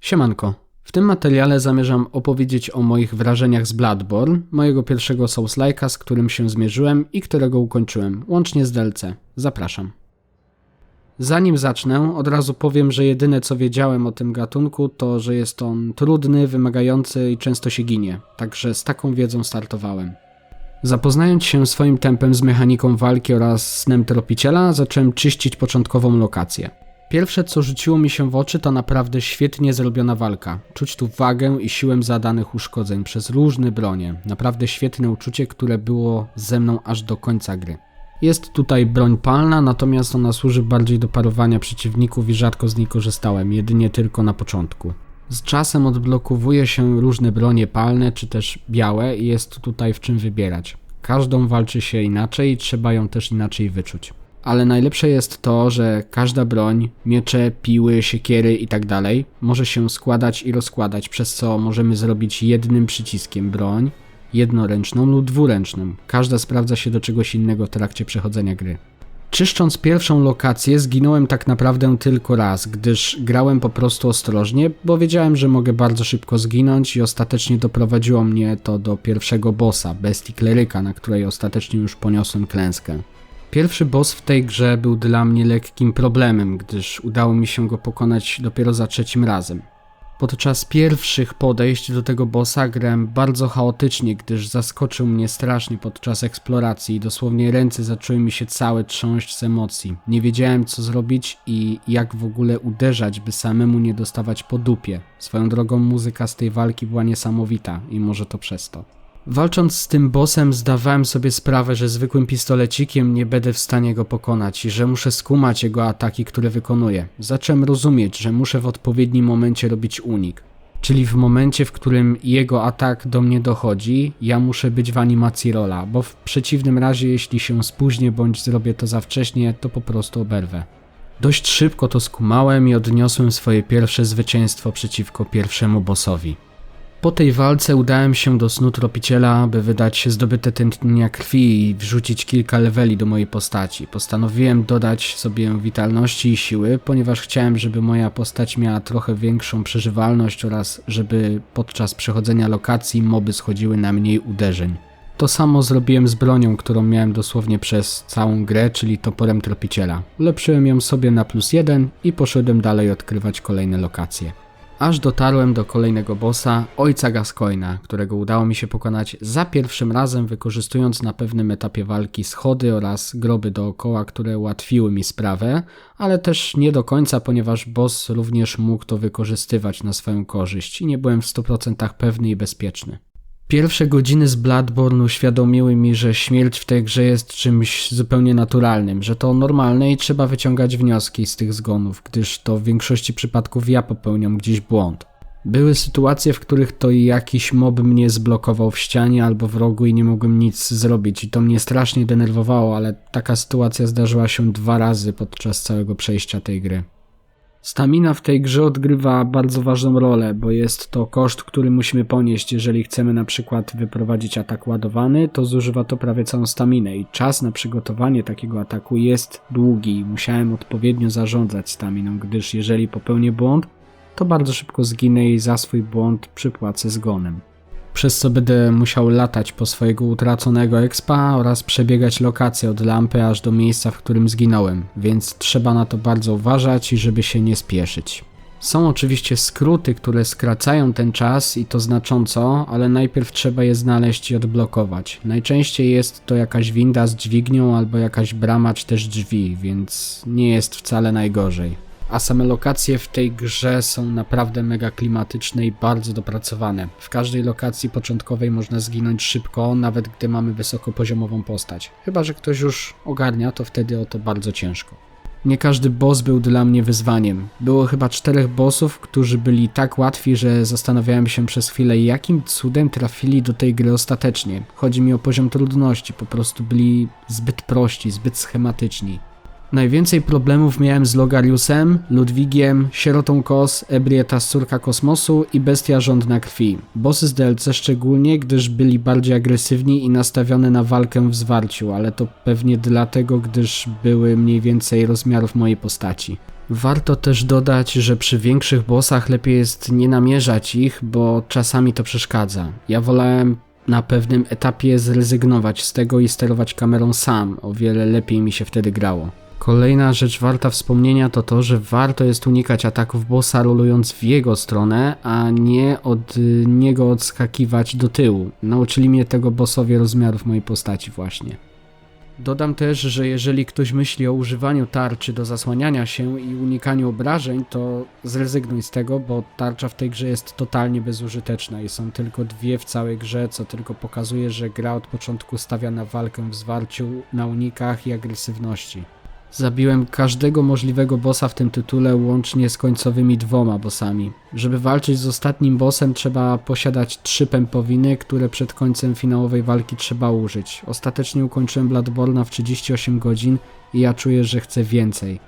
Siemanko. W tym materiale zamierzam opowiedzieć o moich wrażeniach z Bloodborne, mojego pierwszego Souls-like'a, z którym się zmierzyłem i którego ukończyłem, łącznie z DLC. Zapraszam. Zanim zacznę, od razu powiem, że jedyne co wiedziałem o tym gatunku to, że jest on trudny, wymagający i często się ginie, także z taką wiedzą startowałem. Zapoznając się swoim tempem z mechaniką walki oraz snem tropiciela, zacząłem czyścić początkową lokację. Pierwsze co rzuciło mi się w oczy to naprawdę świetnie zrobiona walka. Czuć tu wagę i siłę zadanych uszkodzeń przez różne bronie. Naprawdę świetne uczucie, które było ze mną aż do końca gry. Jest tutaj broń palna, natomiast ona służy bardziej do parowania przeciwników i rzadko z niej korzystałem, jedynie tylko na początku. Z czasem odblokowuje się różne bronie palne czy też białe i jest tutaj w czym wybierać. Każdą walczy się inaczej i trzeba ją też inaczej wyczuć. Ale najlepsze jest to, że każda broń, miecze, piły, siekiery itd. może się składać i rozkładać, przez co możemy zrobić jednym przyciskiem broń, jednoręczną lub dwuręczną. Każda sprawdza się do czegoś innego w trakcie przechodzenia gry. Czyszcząc pierwszą lokację, zginąłem tak naprawdę tylko raz, gdyż grałem po prostu ostrożnie, bo wiedziałem, że mogę bardzo szybko zginąć i ostatecznie doprowadziło mnie to do pierwszego bossa, bestii kleryka, na której ostatecznie już poniosłem klęskę. Pierwszy boss w tej grze był dla mnie lekkim problemem, gdyż udało mi się go pokonać dopiero za trzecim razem. Podczas pierwszych podejść do tego bossa grałem bardzo chaotycznie, gdyż zaskoczył mnie strasznie podczas eksploracji i dosłownie ręce zaczęły mi się całe trząść z emocji. Nie wiedziałem co zrobić i jak w ogóle uderzać, by samemu nie dostawać po dupie. Swoją drogą muzyka z tej walki była niesamowita i może to przez to. Walcząc z tym bossem zdawałem sobie sprawę, że zwykłym pistolecikiem nie będę w stanie go pokonać i że muszę skumać jego ataki, które wykonuje. Zacząłem rozumieć, że muszę w odpowiednim momencie robić unik. Czyli w momencie, w którym jego atak do mnie dochodzi, ja muszę być w animacji rola, bo w przeciwnym razie, jeśli się spóźnię bądź zrobię to za wcześnie, to po prostu oberwę. Dość szybko to skumałem i odniosłem swoje pierwsze zwycięstwo przeciwko pierwszemu bossowi. Po tej walce udałem się do snu tropiciela, by wydać zdobyte tętnienia krwi i wrzucić kilka leveli do mojej postaci. Postanowiłem dodać sobie witalności i siły, ponieważ chciałem, żeby moja postać miała trochę większą przeżywalność oraz żeby podczas przechodzenia lokacji moby schodziły na mniej uderzeń. To samo zrobiłem z bronią, którą miałem dosłownie przez całą grę, czyli toporem tropiciela. Ulepszyłem ją sobie na plus jeden i poszedłem dalej odkrywać kolejne lokacje aż dotarłem do kolejnego bossa, ojca Gascoina, którego udało mi się pokonać za pierwszym razem, wykorzystując na pewnym etapie walki schody oraz groby dookoła, które ułatwiły mi sprawę, ale też nie do końca, ponieważ boss również mógł to wykorzystywać na swoją korzyść i nie byłem w 100% pewny i bezpieczny. Pierwsze godziny z Bloodborne uświadomiły mi, że śmierć w tej grze jest czymś zupełnie naturalnym, że to normalne i trzeba wyciągać wnioski z tych zgonów, gdyż to w większości przypadków ja popełniam gdzieś błąd. Były sytuacje, w których to jakiś mob mnie zblokował w ścianie albo w rogu i nie mogłem nic zrobić i to mnie strasznie denerwowało, ale taka sytuacja zdarzyła się dwa razy podczas całego przejścia tej gry. Stamina w tej grze odgrywa bardzo ważną rolę, bo jest to koszt, który musimy ponieść. Jeżeli chcemy na przykład wyprowadzić atak ładowany, to zużywa to prawie całą staminę i czas na przygotowanie takiego ataku jest długi. Musiałem odpowiednio zarządzać staminą, gdyż jeżeli popełnię błąd, to bardzo szybko zginę i za swój błąd przypłacę zgonem przez co będę musiał latać po swojego utraconego expa oraz przebiegać lokacje od lampy aż do miejsca, w którym zginąłem, więc trzeba na to bardzo uważać i żeby się nie spieszyć. Są oczywiście skróty, które skracają ten czas i to znacząco, ale najpierw trzeba je znaleźć i odblokować. Najczęściej jest to jakaś winda z dźwignią albo jakaś brama czy też drzwi, więc nie jest wcale najgorzej a same lokacje w tej grze są naprawdę mega klimatyczne i bardzo dopracowane. W każdej lokacji początkowej można zginąć szybko, nawet gdy mamy wysokopoziomową postać. Chyba, że ktoś już ogarnia, to wtedy o to bardzo ciężko. Nie każdy boss był dla mnie wyzwaniem. Było chyba czterech bossów, którzy byli tak łatwi, że zastanawiałem się przez chwilę, jakim cudem trafili do tej gry ostatecznie. Chodzi mi o poziom trudności, po prostu byli zbyt prości, zbyt schematyczni. Najwięcej problemów miałem z Logariusem, Ludwigiem, Sierotą Kos, Ebrieta z Córka Kosmosu i Bestia Żądna Krwi. Bossy z DLC szczególnie, gdyż byli bardziej agresywni i nastawione na walkę w zwarciu, ale to pewnie dlatego, gdyż były mniej więcej rozmiarów mojej postaci. Warto też dodać, że przy większych bossach lepiej jest nie namierzać ich, bo czasami to przeszkadza. Ja wolałem na pewnym etapie zrezygnować z tego i sterować kamerą sam. O wiele lepiej mi się wtedy grało. Kolejna rzecz warta wspomnienia to to, że warto jest unikać ataków bossa rolując w jego stronę, a nie od y, niego odskakiwać do tyłu. Nauczyli mnie tego bossowie rozmiarów mojej postaci właśnie. Dodam też, że jeżeli ktoś myśli o używaniu tarczy do zasłaniania się i unikaniu obrażeń, to zrezygnuj z tego, bo tarcza w tej grze jest totalnie bezużyteczna i są tylko dwie w całej grze, co tylko pokazuje, że gra od początku stawia na walkę w zwarciu, na unikach i agresywności. Zabiłem każdego możliwego bossa w tym tytule, łącznie z końcowymi dwoma bossami. Żeby walczyć z ostatnim bossem, trzeba posiadać trzy pępowiny, które przed końcem finałowej walki trzeba użyć. Ostatecznie ukończyłem Bloodborne'a w 38 godzin i ja czuję, że chcę więcej.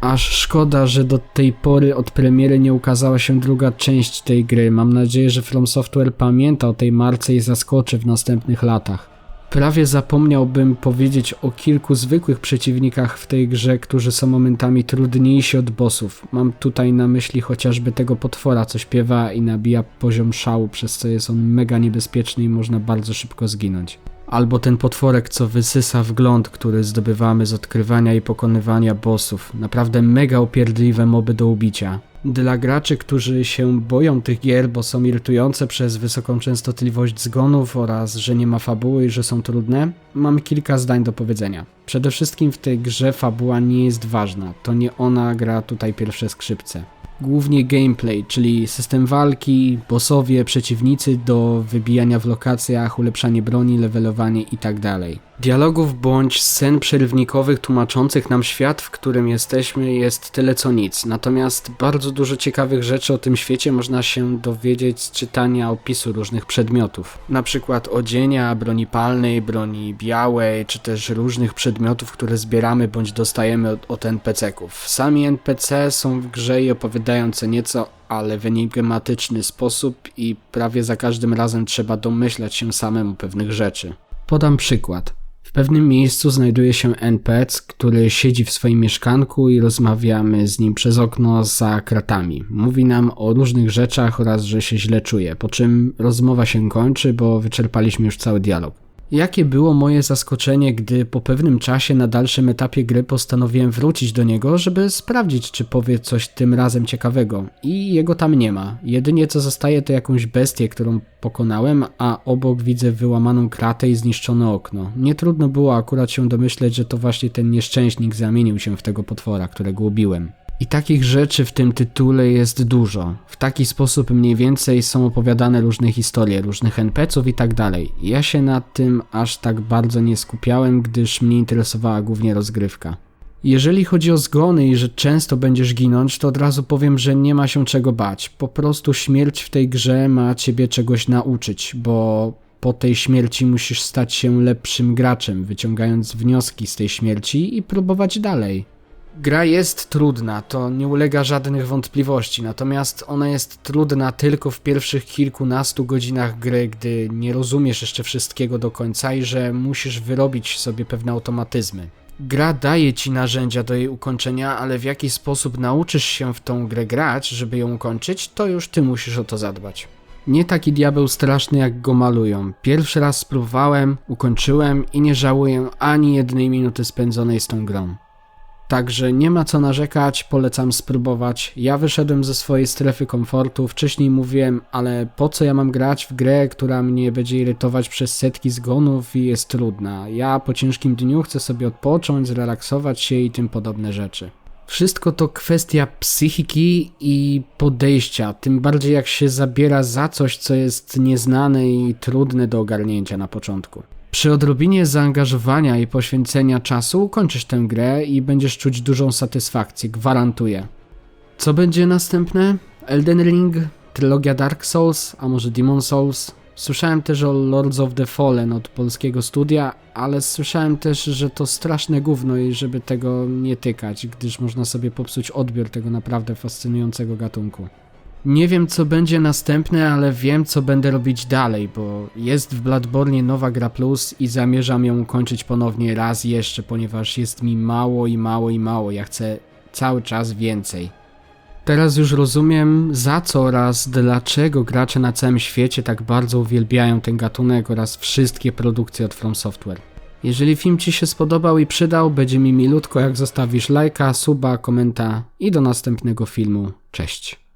Aż szkoda, że do tej pory od premiery nie ukazała się druga część tej gry. Mam nadzieję, że From Software pamięta o tej marce i zaskoczy w następnych latach. Prawie zapomniałbym powiedzieć o kilku zwykłych przeciwnikach w tej grze, którzy są momentami trudniejsi od bossów. Mam tutaj na myśli chociażby tego potwora, co śpiewa i nabija poziom szału, przez co jest on mega niebezpieczny i można bardzo szybko zginąć. Albo ten potworek, co wysysa wgląd, który zdobywamy z odkrywania i pokonywania bossów. Naprawdę mega upierdliwe moby do ubicia. Dla graczy, którzy się boją tych gier, bo są irytujące przez wysoką częstotliwość zgonów oraz że nie ma fabuły i że są trudne, mam kilka zdań do powiedzenia. Przede wszystkim w tej grze fabuła nie jest ważna, to nie ona gra tutaj pierwsze skrzypce głównie gameplay, czyli system walki, bossowie, przeciwnicy do wybijania w lokacjach, ulepszanie broni, levelowanie itd. Dialogów bądź scen przerywnikowych tłumaczących nam świat, w którym jesteśmy jest tyle co nic, natomiast bardzo dużo ciekawych rzeczy o tym świecie można się dowiedzieć z czytania opisu różnych przedmiotów. Na przykład odzienia, broni palnej, broni białej, czy też różnych przedmiotów, które zbieramy bądź dostajemy od, od NPC-ków. Sami NPC są w grze i opowiadają co nieco ale w enigmatyczny sposób i prawie za każdym razem trzeba domyślać się samemu pewnych rzeczy. Podam przykład. W pewnym miejscu znajduje się NPC, który siedzi w swoim mieszkanku i rozmawiamy z nim przez okno za kratami. Mówi nam o różnych rzeczach oraz, że się źle czuje, po czym rozmowa się kończy, bo wyczerpaliśmy już cały dialog. Jakie było moje zaskoczenie, gdy po pewnym czasie na dalszym etapie gry postanowiłem wrócić do niego, żeby sprawdzić, czy powie coś tym razem ciekawego. I jego tam nie ma. Jedynie co zostaje to jakąś bestię, którą pokonałem, a obok widzę wyłamaną kratę i zniszczone okno. Nie trudno było akurat się domyśleć, że to właśnie ten nieszczęśnik zamienił się w tego potwora, którego ubiłem. I takich rzeczy w tym tytule jest dużo. W taki sposób mniej więcej są opowiadane różne historie, różnych NPC-ów i tak dalej. Ja się nad tym aż tak bardzo nie skupiałem, gdyż mnie interesowała głównie rozgrywka. Jeżeli chodzi o zgony i że często będziesz ginąć, to od razu powiem, że nie ma się czego bać. Po prostu śmierć w tej grze ma ciebie czegoś nauczyć, bo po tej śmierci musisz stać się lepszym graczem, wyciągając wnioski z tej śmierci i próbować dalej. Gra jest trudna, to nie ulega żadnych wątpliwości, natomiast ona jest trudna tylko w pierwszych kilkunastu godzinach gry, gdy nie rozumiesz jeszcze wszystkiego do końca i że musisz wyrobić sobie pewne automatyzmy. Gra daje ci narzędzia do jej ukończenia, ale w jaki sposób nauczysz się w tą grę grać, żeby ją ukończyć, to już ty musisz o to zadbać. Nie taki diabeł straszny jak go malują. Pierwszy raz spróbowałem, ukończyłem i nie żałuję ani jednej minuty spędzonej z tą grą. Także nie ma co narzekać, polecam spróbować. Ja wyszedłem ze swojej strefy komfortu. Wcześniej mówiłem, ale po co ja mam grać w grę, która mnie będzie irytować przez setki zgonów i jest trudna. Ja po ciężkim dniu chcę sobie odpocząć, zrelaksować się i tym podobne rzeczy. Wszystko to kwestia psychiki i podejścia, tym bardziej jak się zabiera za coś, co jest nieznane i trudne do ogarnięcia na początku. Przy odrobinie zaangażowania i poświęcenia czasu ukończysz tę grę i będziesz czuć dużą satysfakcję, gwarantuję. Co będzie następne? Elden Ring, trylogia Dark Souls, a może Demon Souls? Słyszałem też o Lords of the Fallen od polskiego studia, ale słyszałem też, że to straszne gówno i żeby tego nie tykać, gdyż można sobie popsuć odbiór tego naprawdę fascynującego gatunku. Nie wiem co będzie następne, ale wiem co będę robić dalej, bo jest w Bloodborne nowa gra plus i zamierzam ją kończyć ponownie raz jeszcze, ponieważ jest mi mało i mało i mało. Ja chcę cały czas więcej. Teraz już rozumiem, za co oraz dlaczego gracze na całym świecie tak bardzo uwielbiają ten gatunek oraz wszystkie produkcje od From Software. Jeżeli film Ci się spodobał i przydał, będzie mi milutko jak zostawisz lajka, suba, komenta i do następnego filmu. Cześć.